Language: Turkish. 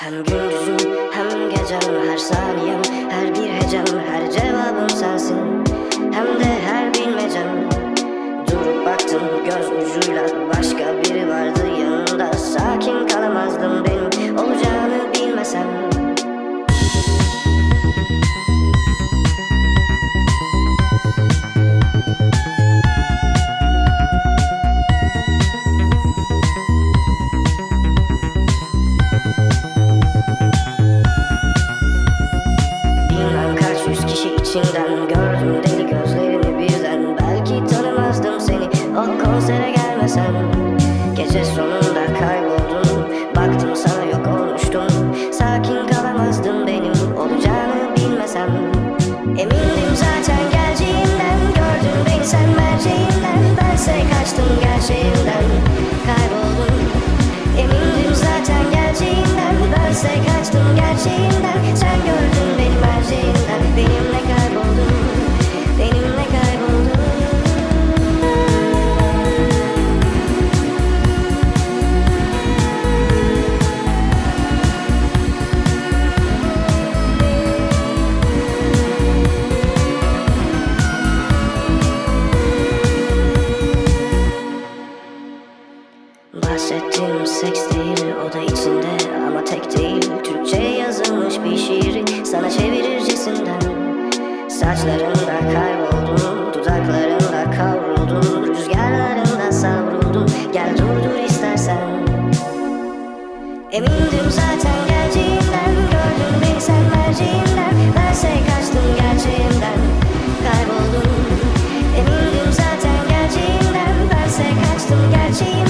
Hem gündüzüm hem gecem her saniyem. Her bir hecem her cevabım sensin. Hem de her bilmecem. Durup baktım göz ucuyla Başka biri içinden Gördüm deli gözlerini birden. Belki tanımazdım seni O konsere gelmesen Gece sonunda kayboldun Baktım sana yok olmuştum. Sakin kalamazdım benim Olacağını bilmesem. Emindim zaten geleceğinden Gördün beni sen merceğinden Bense kaçtım gerçeğinden Kayboldum. Emindim zaten geleceğinden Bense kaçtım gerçeğinden Sen gördün Bahsettiğim seks değil o da içinde ama tek değil. Türkçe yazılmış bir şiiri sana çevirircesinden Saçlarında kayboldum, dudaklarında kavruldum Rüzgarlarında savruldum, gel durdur istersen. Emindim zaten geleceğinden Gördün beni sen merceğinden Bense kaçtım gerçeğinden Kayboldum. Emindim zaten geleceğinden Bense kaçtım gerçeğinden